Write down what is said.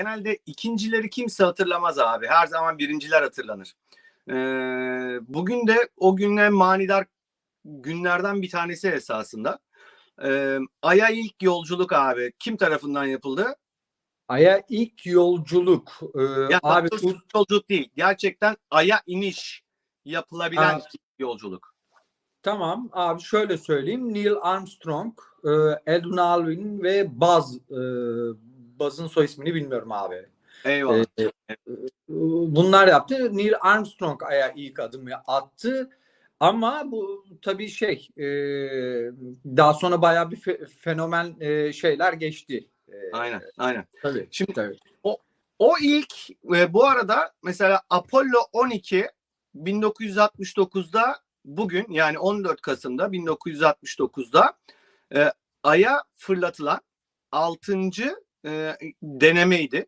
genelde ikincileri kimse hatırlamaz abi. Her zaman birinciler hatırlanır. Ee, bugün de o günle manidar günlerden bir tanesi esasında. Ee, Ay'a ilk yolculuk abi kim tarafından yapıldı? Ay'a ilk yolculuk. Ee, Ya abi bu yolculuk değil. Gerçekten Ay'a iniş yapılabilen Ha. yolculuk. tamam abi şöyle söyleyeyim. Neil Armstrong, e, Aldrin Alvin ve Buzz. E, Buzz'ın soy ismini bilmiyorum abi. Eyvallah. Ee, e, bunlar yaptı. Neil Armstrong Ay'a ilk adımı attı. Ama bu tabii şey e, daha sonra bayağı bir fe- fenomen e, şeyler geçti. E, Aynen, aynen. Tabii. Şimdi tabii. O ilk ve bu arada mesela Apollo 12 1969'da bugün yani 14 Kasım'da 1969'da e, Ay'a fırlatılan 6. e, denemeydi.